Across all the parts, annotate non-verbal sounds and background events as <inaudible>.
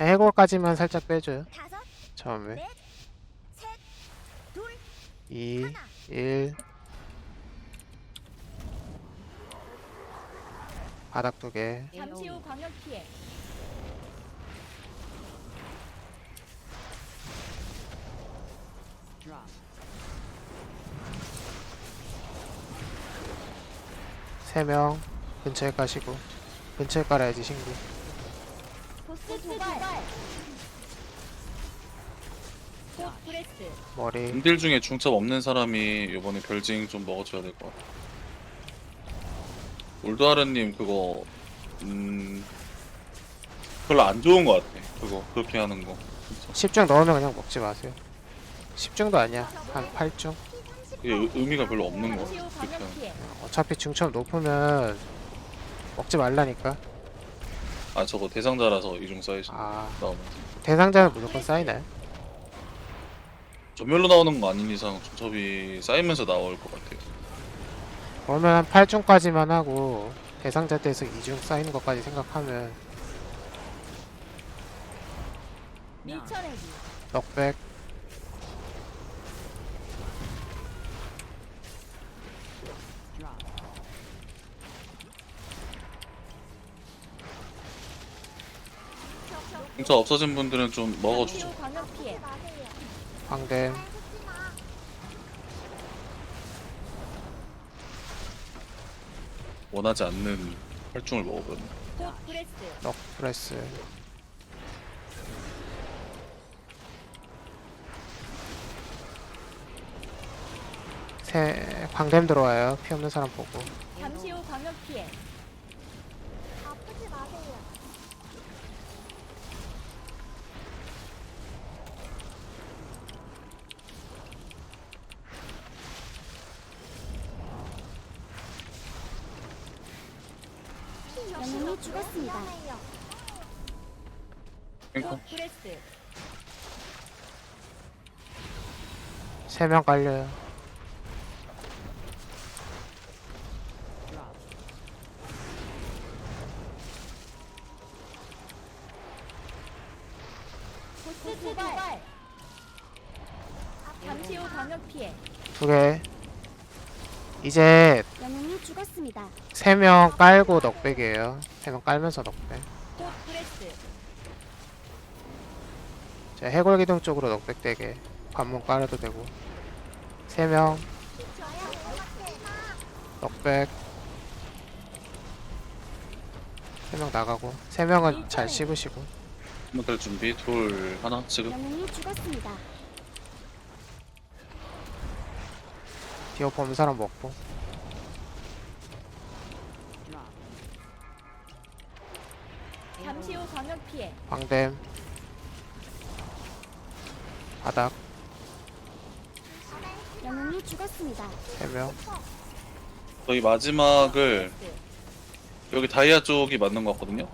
해골까지만 살짝 빼줘요. 다섯, 처음에 넷, 셋, 둘, 2, 하나. 1 바닥 두 개. 잠시 후 광역 피해. 세 명 근처에 가시고 근처에 깔아야지 신기. 보스 도발. 곧 브레스. 머리 님들 중에 중첩 없는 사람이 이번에 별징 좀 먹어줘야 될 것 같아. 올드하르님 그거 음 별로 안 좋은 것 같아. 그거 그렇게 하는 거. 진짜. 10중 넣으면 그냥 먹지 마세요. 10중도 아니야. 한 8중. 그게 의- 의미가 별로 없는 것 같아. 그렇게. 피해. 어차피 중첩 높으면 먹지 말라니까. 아 저거 대상자라서 이중 사이즈 아 나오면 대상자는 무조건 쌓이나요? 전멸로 나오는 거 아닌 이상 중첩이 쌓이면서 나올 것 같아요. 그러면 한 8중까지만 하고 대상자 때에서 2중 쌓이는 것까지 생각하면 밀쳐내기. 넉백 중첩 없어진 분들은 좀 먹어주죠. 광역 피해. 황댐 마. 원하지 않는 활중을 먹어버렸네. 곧 브레스. 넉 프레스 새 광댐 들어와요 피 없는 사람 보고 잠시 후 광역 피해. 아프지 마세요. 영웅이 죽었습니다. 그러니까 곧 브레스. 세 명 깔려요 보스 도발. 잠시 후 광역 피해. 두 개 이제 죽었습니다. 세 명 깔고 넉백이에요 세 명 깔면서 넉백 곧 브레스. 자 해골 기둥 쪽으로 넉백 되게 관문 깔아도 되고 세 명. 넉백 세 명 나가고 세 명은 잘 씹으시고 한번 준비 둘 하나 지금 영웅이 죽었습니다. 디오 보는 사람 먹고 잠시 후 광역 피해. 광댐 바닥 영웅이 죽었습니다. 세명 저희 마지막을. 여기 다이아 쪽이 맞는 것 같거든요.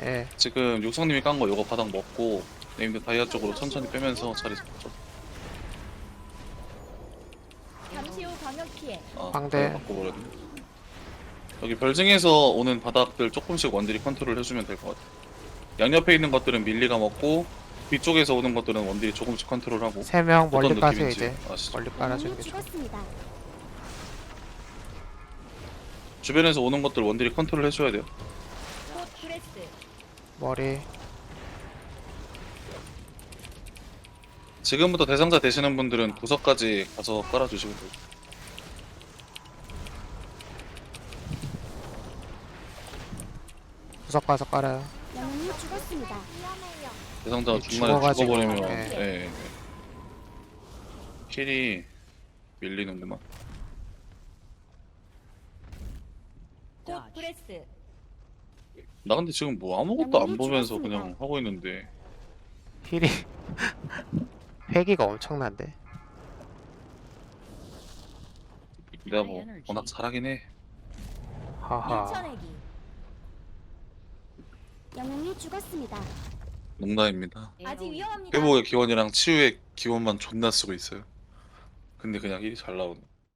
예. 지금 육성님이 깐 거 요거 바닥 먹고 네임드 다이아 쪽으로 천천히 빼면서 자리 잡죠. 잠시 후 광역 피해. 아, 광대. 다이아 바꿔버렸네. 여기 별징에서 오는 바닥들 조금씩 원딜이 컨트롤 해주면 될 것 같아요. 양옆에 있는 것들은 밀리가 먹고 뒤쪽에서 오는 것들은 원딜이 조금씩 컨트롤하고 세 명 멀리 느낌인지 이제 아시죠? 멀리 영웅이 게 좋아 죽었습니다. 주변에서 오는 것들 원딜이 컨트롤 해줘야 돼요. 곧 브레스. 머리 지금부터 대상자 되시는 분들은 구석까지 가서 깔아주시면 돼요. 구석 가서 깔아요 영웅이 죽었습니다. 위험해요. 대상자가 이 중간에 죽어가지고, 죽어버리면 네. 예, 예. 킬이 밀리는구만. 곧 브레스. 나 근데 지금 뭐 아무것도 안 보면서. 그냥 하고 있는데 힐이 <laughs> 회기가 엄청난데 내가 뭐 워낙 잘하긴 해. 하하. 영웅이 죽었습니다. 농담입니다. 아직 위험합니다. 회복의 기원이랑 치유의 기원만 존나 쓰고 있어요. 근데 그냥 일이 잘 나오네.